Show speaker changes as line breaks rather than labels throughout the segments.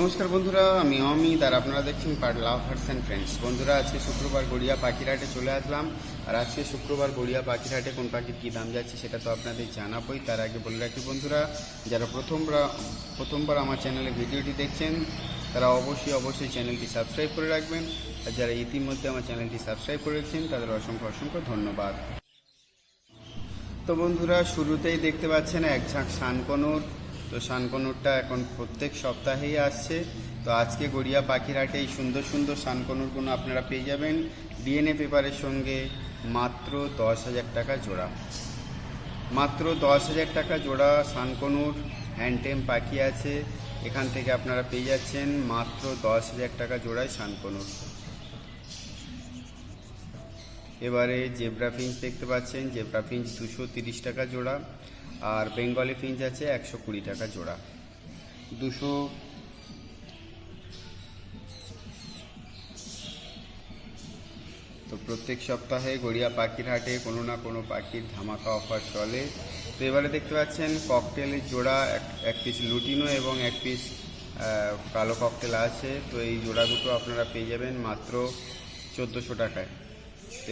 নমস্কার বন্ধুরা, আমি অমিত আর আপনারা দেখছেন পার লাভার্স অ্যান্ড ফ্রেন্ডস। বন্ধুরা, আজকে শুক্রবার গড়িয়া পাখিরহাটে চলে আসলাম। আর আজকে শুক্রবার গড়িয়া পাখিরহাটে কোন পাখির কী দাম যাচ্ছে সেটা তো আপনাদের জানাবোই। তার আগে বলে রাখি বন্ধুরা, যারা প্রথমবার প্রথমবার আমার চ্যানেলে ভিডিওটি দেখছেন, তারা অবশ্যই অবশ্যই চ্যানেলটি সাবস্ক্রাইব করে রাখবেন। আর যারা ইতিমধ্যে আমার চ্যানেলটি সাবস্ক্রাইব করে রেখেছেন, তাদের অসংখ্য অসংখ্য ধন্যবাদ। তো বন্ধুরা, শুরুতেই দেখতে পাচ্ছেন এক ঝাঁক শানকনুর। তো শানকনুরটা এখন প্রত্যেক সপ্তাহেই আসছে। তো আজকে গড়িয়া পাখিরহাটে এই সুন্দর সুন্দর শানকনুরগুলো আপনারা পেয়ে যাবেন। ডিএনএ পেপারের সঙ্গে মাত্র দশ হাজার টাকা জোড়া। মাত্র দশ হাজার টাকা জোড়া শানকনুর হ্যান্ডটেম পাখি আছে। এখান থেকে আপনারা পেয়ে যাচ্ছেন মাত্র দশ হাজার টাকা জোড়ায় শানকনুর। এবারে জেব্রা ফিঞ্চ দেখতে পাচ্ছেন। জেব্রা ফিঞ্চ দুশো তিরিশ টাকা জোড়া। আর বেঙ্গলি ফিঞ্চ আছে একশো কুড়ি টাকা জোড়া। দুশো তো প্রত্যেক সপ্তাহে গড়িয়া পাখির হাটে কোনো না কোনো পাখির ধামাকা অফার চলে। তো এবারে দেখতে পাচ্ছেন ককটেলের জোড়া, এক- পিস লুটিনো এবং এক পিস কালো ককটেল আছে। তো এই জোড়া দুটো আপনারা পেয়ে যাবেন মাত্র চোদ্দোশো টাকায়।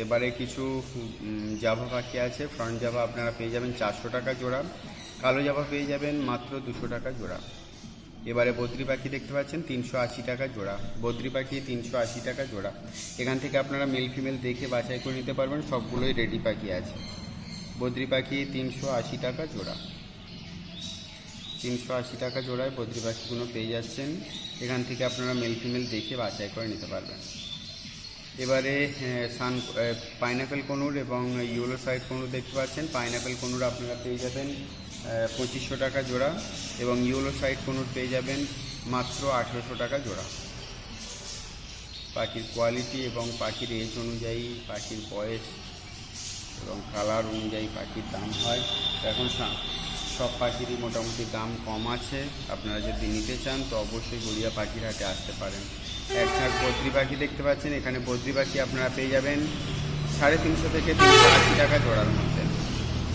এবারে কিছু জাভা পাখি আছে। ফ্রন্ট জাভা আপনারা পেয়ে যাবেন চারশো টাকা জোড়া। কালো জাভা পেয়ে যাবেন মাত্র দুশো টাকা জোড়া। এবারে বদ্রি পাখি দেখতে পাচ্ছেন, তিনশো আশি টাকা জোড়া। বদ্রি পাখি তিনশো আশি টাকা জোড়া। এখান থেকে আপনারা মেল ফিমেল দেখে বাছাই করে নিতে পারবেন, সবগুলোই রেডি পাখি আছে। বদ্রি পাখি তিনশো আশি টাকা জোড়া। তিনশো আশি টাকা জোড়ায় বদ্রি পাখিগুলো পেয়ে যাচ্ছেন। এখান থেকে আপনারা মেল ফিমেল দেখে বাছাই করে নিতে পারবেন। এবারে সান পাইনাপেল কনুর এবং ইউলো সাইড কনুর দেখতে পাচ্ছেন। পাইনাপেল কনুর আপনারা পেয়ে যাবেন পঁচিশশো টাকা জোড়া এবং ইউলো সাইড কনুর পেয়ে যাবেন মাত্র আঠেরোশো টাকা জোড়া। পাখির কোয়ালিটি এবং পাখির এজ অনুযায়ী, পাখির বয়স এবং কালার অনুযায়ী পাখির দাম হয়। এখন সব পাখিরই মোটামুটি দাম কম আছে। আপনারা যদি নিতে চান, তো অবশ্যই গড়িয়া পাখির হাটে আসতে পারেন। এক ঝাঁক বদ্রি পাখি দেখতে পাচ্ছেন, এখানে বদ্রি পাখি আপনারা পেয়ে যাবেন সাড়ে তিনশো থেকে তিনশো আশি টাকা জোড়ার মধ্যে।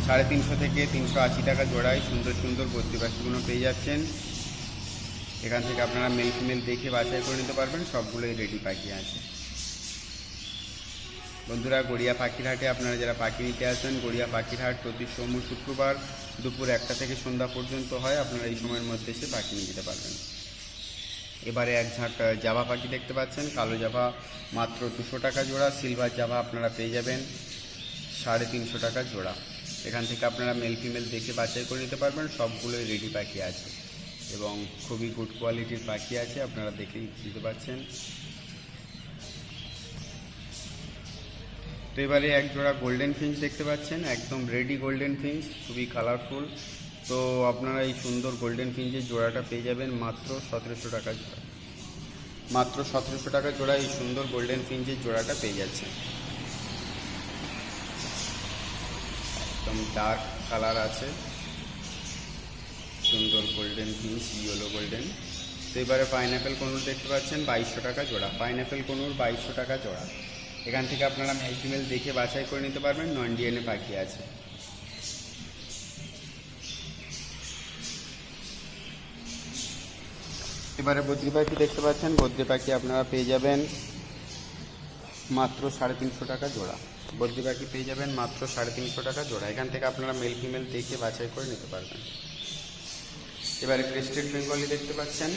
সাড়ে তিনশো থেকে তিনশো আশি টাকা জোড়ায় সুন্দর সুন্দর বদ্রি পাখিগুলো পেয়ে যাচ্ছেন। এখান থেকে আপনারা মেল ফিমেল দেখে বাছাই করে নিতে পারবেন, সবগুলোই রেডি পাখি আছে। বন্ধুরা, গড়িয়া পাখির হাটে আপনারা যারা পাখি নিতে আসেন, গড়িয়া পাখির হাট প্রতি সোম শুক্রবার দুপুর একটা থেকে সন্ধ্যা পর্যন্ত হয়, আপনারা এই সময়ের মধ্যে এসে পাখি নিয়ে যেতে পারবেন। এবারে এক ঝাঁক জাভা পাখি দেখতে পাচ্ছেন। কালো জাভা মাত্র দুশো টাকা জোড়া সিলভার জাভা আপনারা পেয়ে যাবেন সাড়ে তিনশো টাকা জোড়া। এখান থেকে আপনারা মেল ফিমেল দেখে বাছাই করে নিতে পারবেন, সবগুলোই রেডি পাখি আছে এবং খুবই গুড কোয়ালিটির পাখি আছে, আপনারা দেখেই দিতে পারছেন। তো এবারে এক জোড়া গোল্ডেন ফিঞ্চ দেখতে পাচ্ছেন, একদম রেডি গোল্ডেন ফিঞ্চ খুবই কালারফুল তো আপনারা এই সুন্দর গোল্ডেন ফিঞ্চের জোড়াটা পেয়ে যাবেন মাত্র সতেরোশো টাকা জোড়া। মাত্র সতেরোশো টাকা জোড়া এই সুন্দর গোল্ডেন ফিঞ্চের জোড়াটা পেয়ে যাচ্ছেন। একদম ডার্ক কালার আছে। সুন্দর গোল্ডেন ফিঞ্চ ইয়েলো গোল্ডেন তো এবারে পাইনাপেল কনুর দেখতে পাচ্ছেন, বাইশশো টাকা জোড়া। পাইনাপেল কনুর বাইশশো টাকা জোড়া। এখান থেকে আপনারা মেল দেখে বাছাই করে নিতে পারবেন নন ডিএনএ পাখি আছে। এবারে বদ্রি পাখি দেখতে পাচ্ছেন। বদ্রি পাখি আপনারা পেয়ে যাবেন মাত্র সাড়ে তিনশো টাকা জোড়া। বদ্রি পাখি পেয়ে যাবেন মাত্র সাড়ে তিনশো টাকা জোড়া। এখান থেকে আপনারা মেল ফিমেল দেখে বাছাই করে নিতে পারবেন। এবারে ক্রেস্টেড বেঙ্গলি দেখতে পাচ্ছেন।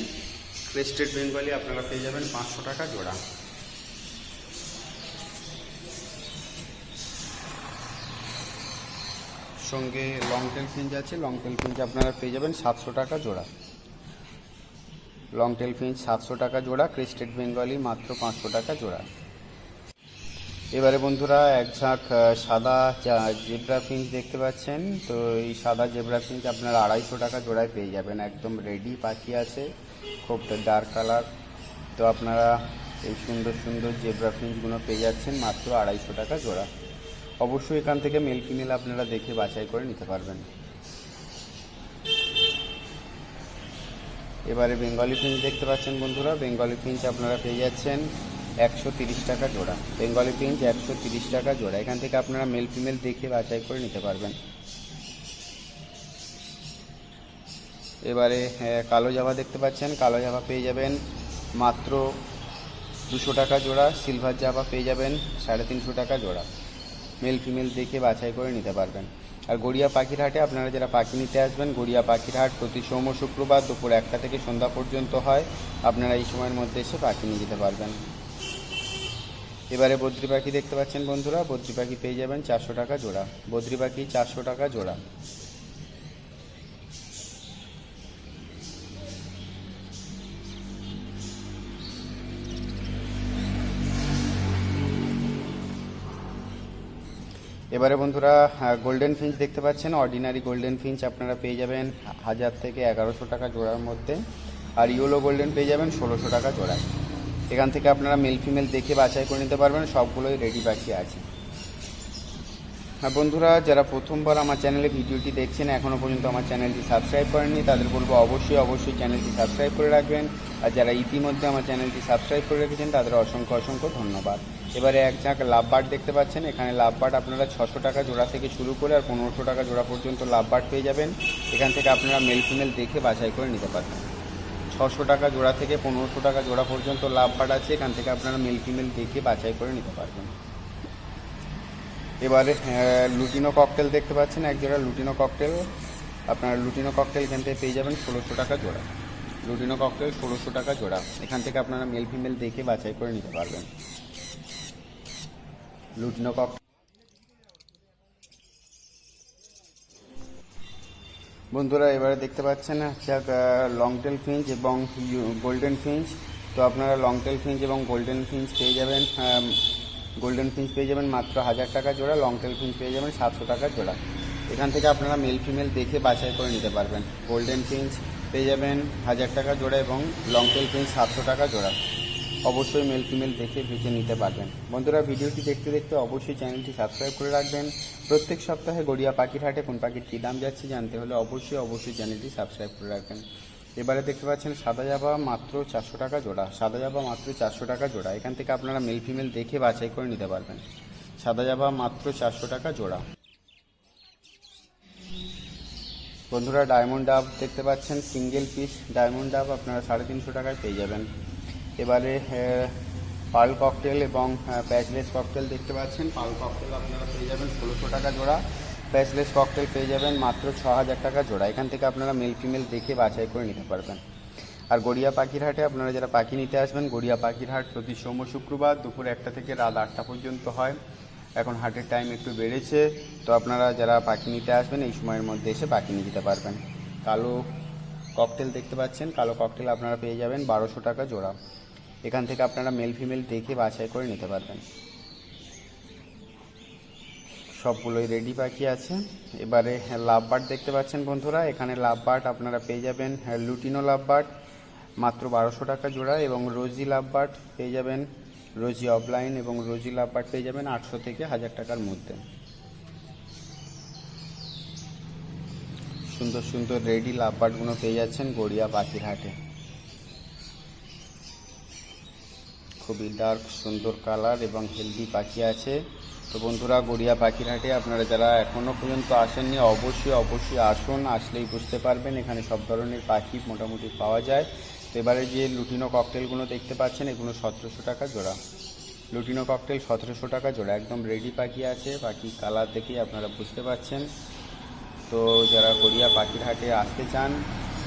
ক্রেস্টেড বেঙ্গলি আপনারা পেয়ে যাবেন পাঁচশো টাকা জোড়া। সঙ্গে লং টেল ফিঞ্চ আছে। লং টেল ফিঞ্চ আপনারা পেয়ে যাবেন সাতশো টাকা জোড়া। লং টেল ফিঞ্চ সাতশো টাকা জোড়া, ক্রেস্টেড বেঙ্গলি মাত্র পাঁচশো টাকা জোড়া। এবারে বন্ধুরা, এক ঝাঁক সাদা জেব্রা ফিঞ্চ দেখতে পাচ্ছেন। তো এই সাদা জেব্রা ফিঞ্চ আপনারা আড়াইশো টাকা জোড়ায় পেয়ে যাবেন। একদম রেডি পাখি আছে, খুব ডার্ক কালার। তো আপনারা এই সুন্দর সুন্দর জেব্রা ফিঞ্চগুলো পেয়ে যাচ্ছেন, মাত্র আড়াইশো টাকা জোড়া। অবশ্যই এখান থেকে মেল ফিমেল আপনারা দেখে বাছাই করে নিতে পারবেন। এবারে বেঙ্গলি ফিঞ্চ দেখতে পাচ্ছেন বন্ধুরা। বেঙ্গলি ফিঞ্চ আপনারা পেয়ে যাচ্ছেন একশো তিরিশ টাকা জোড়া। বেঙ্গলি ফিঞ্চ একশো তিরিশ টাকা জোড়া। এখান থেকে আপনারা মেল ফিমেল দেখে বাছাই করে নিতে পারবেন। এবারে কালো জাভা দেখতে পাচ্ছেন। কালো জাভা পেয়ে যাবেন মাত্র দুশো টাকা জোড়া। সিলভার জাভা পেয়ে যাবেন সাড়ে তিনশো টাকা জোড়া। মেল ফিমেল দেখে বাছাই করে নিতে পারবেন। আর গড়িয়া পাখির হাটে আপনারা যারা পাখি নিতে আসবেন, গড়িয়া পাখির হাট প্রতি সোম শুক্রবার দুপুর একটা থেকে সন্ধ্যা পর্যন্ত হয়। আপনারা এই সময়ের মধ্যে এসে পাখি নিয়ে যেতে পারবেন। এবারে বদ্রি পাখি দেখতে পাচ্ছেন বন্ধুরা। বদ্রি পাখি পেয়ে যাবেন চারশো টাকা জোড়া। বদ্রি পাখি চারশো টাকা জোড়া। এবারে বন্ধুরা গোল্ডেন ফিঞ্চ দেখতে পাচ্ছেন। অর্ডিনারি গোল্ডেন ফিঞ্চ আপনারা পেয়ে যাবেন হাজার থেকে এগারোশো টাকা জোড়ার মধ্যে। আর ইয়েলো গোল্ডেন পেয়ে যাবেন ষোলোশো টাকা জোড়ায়। এখান থেকে আপনারা মেল ফিমেল দেখে বাছাই করে নিতে পারবেন, সবগুলোই রেডি পাখি আছে। আর বন্ধুরা, যারা প্রথমবার আমার চ্যানেলে ভিডিওটি দেখছেন এখনও পর্যন্ত আমার চ্যানেলটি সাবস্ক্রাইব করেননি, তাদের বলব অবশ্যই অবশ্যই চ্যানেলটি সাবস্ক্রাইব করে রাখবেন। আর যারা ইতিমধ্যে আমার চ্যানেলটি সাবস্ক্রাইব করে রেখেছেন, তাদের অসংখ্য অসংখ্য ধন্যবাদ। এবারে এক ঝাঁক লাভবার্ড দেখতে পাচ্ছেন। এখানে লাভবার্ড আপনারা ছশো টাকা জোড়া থেকে শুরু করে আর পনেরোশো টাকা জোড়া পর্যন্ত লাভবার্ড পেয়ে যাবেন। এখান থেকে আপনারা মেল ফিমেল দেখে বাছাই করে নিতে পারবেন। ছশো টাকা জোড়া থেকে পনেরোশো টাকা জোড়া পর্যন্ত লাভবার্ড আছে। এখান থেকে আপনারা মেল ফিমেল দেখে বাছাই করে নিতে পারবেন। এবারে লুটিনো ককটেল দেখতে পাচ্ছেন। এক জোড়া লুটিনো ককটেল আপনারা লুটিনো ককটেল এখান থেকে পেয়ে যাবেন ষোলোশো টাকা জোড়া। লুটিনো ককটেল ষোলোশো টাকা জোড়া। এখান থেকে আপনারা মেল ফিমেল দেখে বাছাই করে নিতে পারবেন। লুটিনো কক বন্ধুরা, এবারে দেখতে পাচ্ছেন হচ্ছে লং টেল ফিঞ্চ এবং গোল্ডেন ফিঞ্চ তো আপনারা লং টেল ফিঞ্চ এবং গোল্ডেন ফিঞ্চ পেয়ে যাবেন গোল্ডেন ফিঞ্চ পেয়ে যাবেন মাত্র হাজার টাকা জোড়া লং টেল ফিঞ্চ পেয়ে যাবেন সাতশো টাকা জোড়া। এখান থেকে আপনারা মেল ফিমেল দেখে বাছাই করে নিতে পারবেন। গোল্ডেন ফিঞ্চ পেয়ে যাবেন হাজার টাকা জোড়া এবং লং টেল ফিঞ্চ সাতশো টাকা জোড়া। অবশ্যই মেল ফিমেল দেখে বেছে নিতে পারবেন। বন্ধুরা, ভিডিওটি দেখতে দেখতে অবশ্যই চ্যানেলটি সাবস্ক্রাইব করে রাখবেন। প্রত্যেক সপ্তাহে গড়িয়া পাখির হাটে কোন পাখির কী দাম যাচ্ছে জানতে হলে অবশ্যই অবশ্যই চ্যানেলটি সাবস্ক্রাইব করে রাখবেন। এবারে দেখতে পাচ্ছেন সাদা জাবা মাত্র চারশো টাকা জোড়া। সাদা জাবা মাত্র চারশো টাকা জোড়া। এখান থেকে আপনারা মেল ফিমেল দেখে বাছাই করে নিতে পারবেন। সাদা জাবা মাত্র চারশো টাকা জোড়া। বন্ধুরা ডায়মন্ড ডাব দেখতে পাচ্ছেন সিঙ্গেল পিস ডায়মন্ড ডাব আপনারা সাড়ে তিনশো টাকায় পেয়ে যাবেন। এবারে পার্ল ককটেল এবং প্যাচলেস ককটেল দেখতে পাচ্ছেন। পার্ল ককটেল আপনারা পেয়ে যাবেন ষোলোশো টাকা জোড়া। প্যাচলেস ককটেল পেয়ে যাবেন মাত্র ছ হাজার টাকা জোড়া। এখান থেকে আপনারা মেল ফিমেল দেখে বাছাই করে নিতে পারবেন। আর গড়িয়া পাখির হাটে আপনারা যারা পাখি নিতে আসবেন, গড়িয়া পাখির হাট প্রতি সোম শুক্রবার দুপুর একটা থেকে রাত আটটা পর্যন্ত হয়। এখন হাটের টাইম একটু বেড়েছে, তো আপনারা যারা পাখি নিতে আসবেন, এই সময়ের মধ্যে এসে পাখি নিয়ে যেতে পারবেন। কালো ককটেল দেখতে পাচ্ছেন। কালো ককটেল আপনারা পেয়ে যাবেন বারোশো টাকা জোড়া। এখান থেকে আপনারা মেল ফিমেল দেখে বাছাই করে নিতে পারবেন। সবগুলোই রেডি পাখি আছে। এবারে লাভবার্ড দেখতে পাচ্ছেন বন্ধুরা। এখানে লাভবার্ড আপনারা পেয়ে যাবেন। লুটিনো লাভবার্ড মাত্র বারোশো টাকা জোড়া এবং রোজি লাভবার্ড পেয়ে যাবেন। রোজি অফলাইন এবং রোজি লাভবার্ড পেয়ে যাবেন আটশো থেকে হাজার টাকার মধ্যে। সুন্দর সুন্দর রেডি লাভবার্ডগুলো পেয়ে যাচ্ছেন গড়িয়া পাখির হাটে। খুবই ডার্ক সুন্দর কালার এবং হেলদি পাখি আছে। তো বন্ধুরা, গড়িয়া পাখির হাটে আপনারা যারা এখনও পর্যন্ত আসেননি, অবশ্যই অবশ্যই আসুন। আসলেই বুঝতে পারবেন এখানে সব ধরনের পাখি মোটামুটি পাওয়া যায়। তো এবারে যে লুটিনো ককটেলগুলো দেখতে পাচ্ছেন, এগুলো সতেরোশো টাকা জোড়া। লুটিনো ককটেল সতেরোশো টাকা জোড়া। একদম রেডি পাখি আছে। পাখি কালার দেখেই আপনারা বুঝতে পারছেন। তো যারা গড়িয়া পাখির হাটে আসতে চান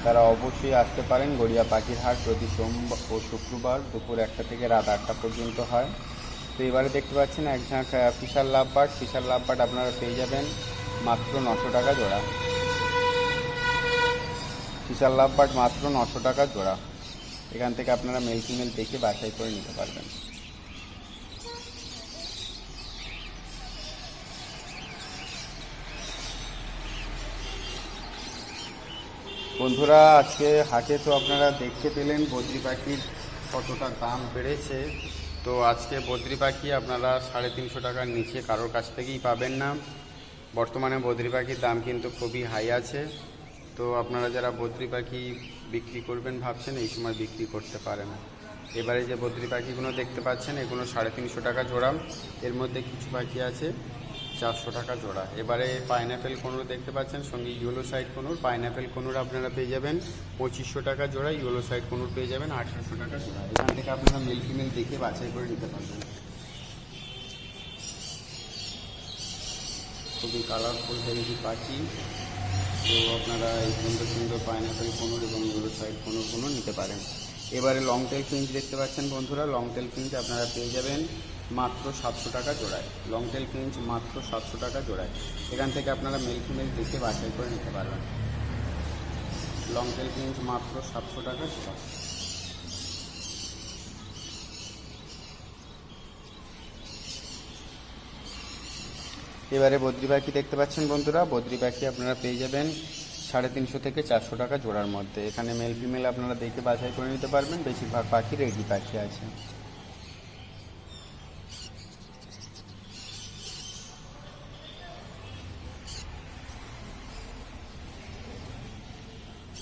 তারা অবশ্যই আসতে পারেন। গড়িয়া পাখির হাট প্রতি সোম ও শুক্রবার দুপুর একটা থেকে রাত আটটা পর্যন্ত হয়। তো এবারে দেখতে পাচ্ছেন এক ঝাঁক Fischer lovebird Fischer love lovebird আপনারা পেয়ে যাবেন মাত্র নশো টাকা জোড়া। ফিশার লাভ লাভবার্ড মাত্র নশো টাকা জোড়া। এখান থেকে আপনারা মেল দেখে বাছাই করে নিতে পারবেন। বন্ধুরা, আজকে হাটে তো আপনারা দেখতে পেলেন বদ্রি পাখির কতটা দাম বেড়েছে। তো আজকে বদ্রি পাখি আপনারা সাড়ে তিনশো টাকার নিচে কারোর কাছ থেকেই পাবেন না। বর্তমানে বদ্রি পাখির দাম কিন্তু খুবই হাই আছে। তো আপনারা যারা বদ্রি পাখি বিক্রি করবেন ভাবছেন, এই সময় বিক্রি করতে পারেন। এবারে যে বদ্রি পাখিগুলো দেখতে পাচ্ছেন, এগুলো সাড়ে তিনশো টাকা জোড়া। এর মধ্যে কিছু পাখি আছে। চারশো টাকা জোড়া। এবারে পাইনাপেল কোনুর দেখতে পাচ্ছেন, সঙ্গে yellow side conure. Pineapple conure আপনারা পেয়ে যাবেন পঁচিশশো টাকা জোড়া ইয়েলো সাইড কোনুর পেয়ে যাবেন আঠেরোশো টাকা জোড়া। এখান থেকে আপনারা মেল ফিমেল দেখে বাছাই করে নিতে পারবেন। খুবই কালারফুল হেলদি পাখি। তো আপনারা এই সুন্দর সুন্দর পাইনাপেল কোনুর এবং ইয়েলো সাইড কোনুর কোনো নিতে পারেন। এবারে লং টেল ফিঞ্চ দেখতে পাচ্ছেন বন্ধুরা। লং টেল ফিঞ্চ আপনারা পেয়ে যাবেন মাত্র সাতশো টাকা জোড়ায়। লং টেল ফিঞ্চ মাত্র সাতশো টাকা জোড়ায়। এখান থেকে আপনারা মেল ফিমেল দেখে বাছাই করে নিতে পারবেন। লং টেল ফিঞ্চ মাত্র সাতশো টাকা জোড়া এবারে বদ্রি পাখি দেখতে পাচ্ছেন বন্ধুরা। বদ্রি পাখি আপনারা পেয়ে যাবেন সাড়ে তিনশো থেকে চারশো টাকা জোড়ার মধ্যে। এখানে মেল ফিমেল আপনারা দেখে বাছাই করে নিতে পারবেন। বেশিরভাগ পাখি রেডি পাখি আছে।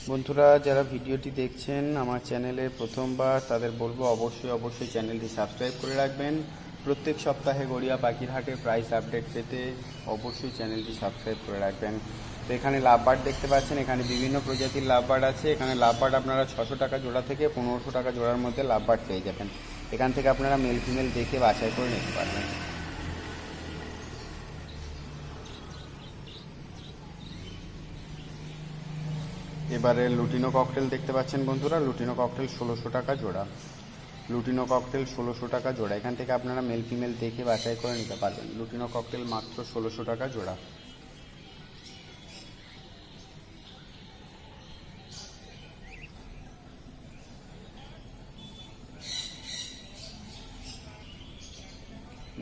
বন্ধুরা, যারা ভিডিওটি দেখছেন আমার চ্যানেলে প্রথমবার, তাদের বলব অবশ্যই অবশ্যই চ্যানেলটি সাবস্ক্রাইব করে রাখবেন। প্রত্যেক সপ্তাহে গড়িয়া পাখির হাটের প্রাইস আপডেট পেতে অবশ্যই চ্যানেলটি সাবস্ক্রাইব করে রাখবেন। তো এখানে লাভবার্ড দেখতে পাচ্ছেন, এখানে বিভিন্ন প্রজাতির লাভবার্ড আছে। এখানে লাভবার্ড আপনারা ছশো টাকা জোড়া থেকে পনেরোশো টাকা জোড়ার মধ্যে লাভবার্ড পেয়ে যাবেন। এখান থেকে আপনারা মেল ফিমেল দেখে বাছাই করে নিতে পারবেন। এবারে লুটিনো ককটেল দেখতে পাচ্ছেন বন্ধুরা। লুটিনো ককটেল ষোলোশো টাকা জোড়া। লুটিনো ককটেল ষোলোশো টাকা জোড়া। এখান থেকে আপনারা মেল ফিমেল দেখে বাছাই করে নিতে পারবেন। লুটিনো ককটেল মাত্র ষোলোশো টাকা জোড়া।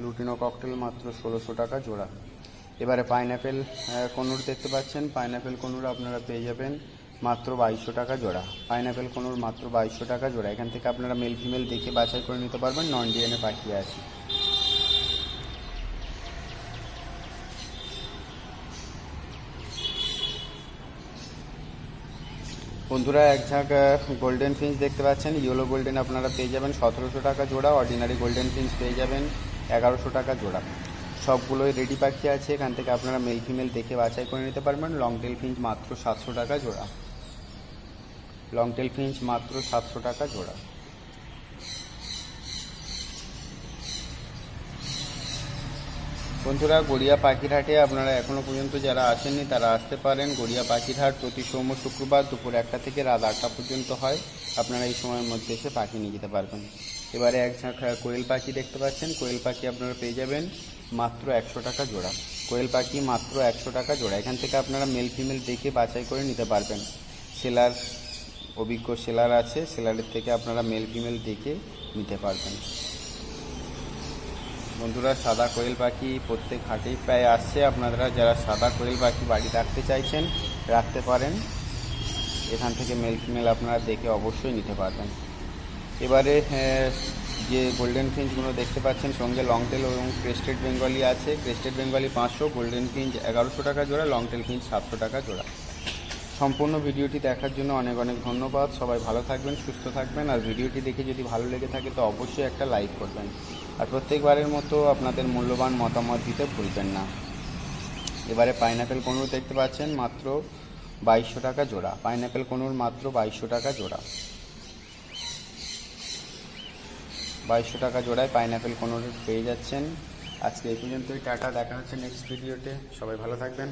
লুটিনো ককটেল মাত্র ষোলোশো টাকা জোড়া। এবারে পাইনাপেল কনুর দেখতে পাচ্ছেন। পাইনাপেল কনুর আপনারা পেয়ে যাবেন। মাত্র বাইশশো টাকা জোড়া। পাইনাপেল কনুর মাত্র বাইশশো টাকা জোড়া। এখান থেকে আপনারা মেল ফিমেল দেখে বাছাই করে নিতে পারবেন নন ডিএনএ পাখি আছে। বন্ধুরা, এক ঝাঁক গোল্ডেন ফিঞ্চ দেখতে পাচ্ছেন। ইয়েলো গোল্ডেন আপনারা পেয়ে যাবেন সতেরোশো টাকা জোড়া। অর্ডিনারি গোল্ডেন ফিঞ্চ পেয়ে যাবেন এগারোশো টাকা জোড়া। সবগুলোই রেডি পাখি আছে। এখান থেকে আপনারা মেল ফিমেল দেখে বাছাই করে নিতে পারবেন। লং টেল ফিঞ্চ মাত্র সাতশো টাকা জোড়া। লং টেল ফিঞ্চ মাত্র সাতশো টাকা জোড়া। বন্ধুরা, গড়িয়া পাখিরহাটে আপনারা এখনও পর্যন্ত যারা আসেননি, তারা আসতে পারেন। গড়িয়া পাখিরহাট প্রতি সোম শুক্রবার দুপুর একটা থেকে রাত আটটা পর্যন্ত হয়। আপনারা এই সময়ের মধ্যে এসে পাখি নিয়ে যেতে পারবেন। এবারে এক কোয়েল পাখি দেখতে পাচ্ছেন। কোয়েল পাখি আপনারা পেয়ে যাবেন মাত্র একশো টাকা জোড়া। কোয়েল পাখি মাত্র একশো টাকা জোড়া। এখান থেকে আপনারা মেল ফিমেল দেখে বাছাই করে নিতে পারবেন। সেলার অভিজ্ঞ সেলার আছে, সেলারের থেকে আপনারা মেল ফিমেল দেখে নিতে পারবেন। বন্ধুরা, সাদা কোয়েল পাখি প্রত্যেক হাটেই প্রায় আসছে। আপনারা যারা সাদা কোয়েল পাখি বাড়ি রাখতে চাইছেন, রাখতে পারেন। এখান থেকে মেল ফিমেল আপনারা দেখে অবশ্যই নিতে পারবেন। এবারে যে গোল্ডেন ফিঞ্চগুলো দেখতে পাচ্ছেন, সঙ্গে লং টেল এবং ক্রেস্টেড বেঙ্গলি আছে। ক্রেস্টেড বেঙ্গলি পাঁচশো গোল্ডেন ফিঞ্চ এগারোশো টাকা জোড়া লং টেল ফিঞ্চ সাতশো টাকা জোড়া। সম্পূর্ণ ভিডিওটি দেখার জন্য অনেক অনেক ধন্যবাদ। সবাই ভালো থাকবেন, সুস্থ থাকবেন। আর ভিডিওটি দেখে যদি ভালো লেগে থাকে, তো অবশ্যই একটা লাইক করবেন। আর প্রত্যেকবারের মতো আপনাদের মূল্যবান মতামত দিতে ভুলবেন না। এবারে পাইনাপেল কোনুর দেখতে পাচ্ছেন, মাত্র বাইশশো টাকা জোড়া। পাইনাপেল কোনুর মাত্র বাইশশো টাকা জোড়া। বাইশশো টাকা জোড়ায় পাইনাপেল কোনুর পেয়ে যাচ্ছেন। আজকে এই পর্যন্তই, টাটা। দেখা হচ্ছে নেক্সট ভিডিওতে সবাই ভালো থাকবেন।